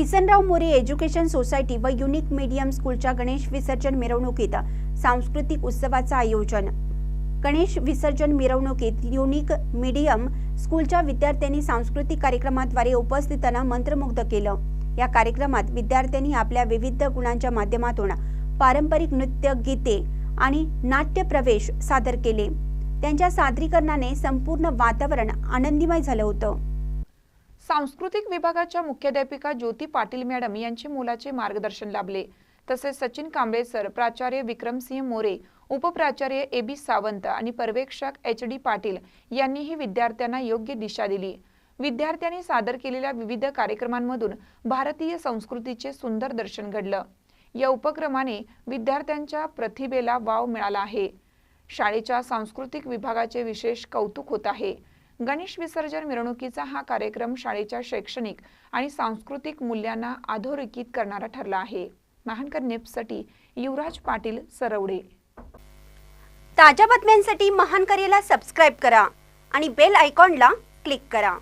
Kisanrao More education society व unique medium स्कूलच्या गणेश विसर्जन मिरवणुकीत सांस्कृतिक उत्सवाचं आयोजन. गणेश विसर्जन मिरवणुकीत युनिक मीडियम स्कूलच्या विद्यार्थ्यांनी सांस्कृतिक कार्यक्रमाद्वारे उपस्थितांना मंत्रमुग्ध केलं. या कार्यक्रमात विद्यार्थ्यांनी आपल्या विविध गुणांच्या माध्यमातून पारंपरिक नृत्य गीते आणि नाट्य प्रवेश सादर केले. त्यांच्या सादरीकरणाने संपूर्ण वातावरण आनंदीमय झालं होतं. सांस्कृतिक विभागाच्या मुख्याध्यापिका ज्योती पाटील मॅडम यांचे मुलाचे मार्गदर्शन लाभले. तसेच सचिन कांबळे सर प्राचार्य विक्रमसिंह मोरे उपप्राचार्य ए बी सावंत आणि पर्यवेक्षक एच डी पाटील यांनीही विद्यार्थ्यांना योग्य दिशा दिली. विद्यार्थ्यांनी सादर केलेल्या विविध कार्यक्रमांमधून भारतीय संस्कृतीचे सुंदर दर्शन घडलं. या उपक्रमाने विद्यार्थ्यांच्या प्रतिभेला वाव मिळाला आहे. शाळेच्या सांस्कृतिक विभागाचे विशेष कौतुक होत आहे. गणेश विसर्जन मिरवणुकीचा हा कार्यक्रम शाळेच्या शैक्षणिक आणि सांस्कृतिक मूल्यांना अधोरेखित करणारा ठरला आहे. महानकर नेपसाठी युवराज पाटील सरवडे. ताज्या बातम्यांसाठी महानकरेला सबस्क्राईब करा आणि बेल आयकॉनला क्लिक करा.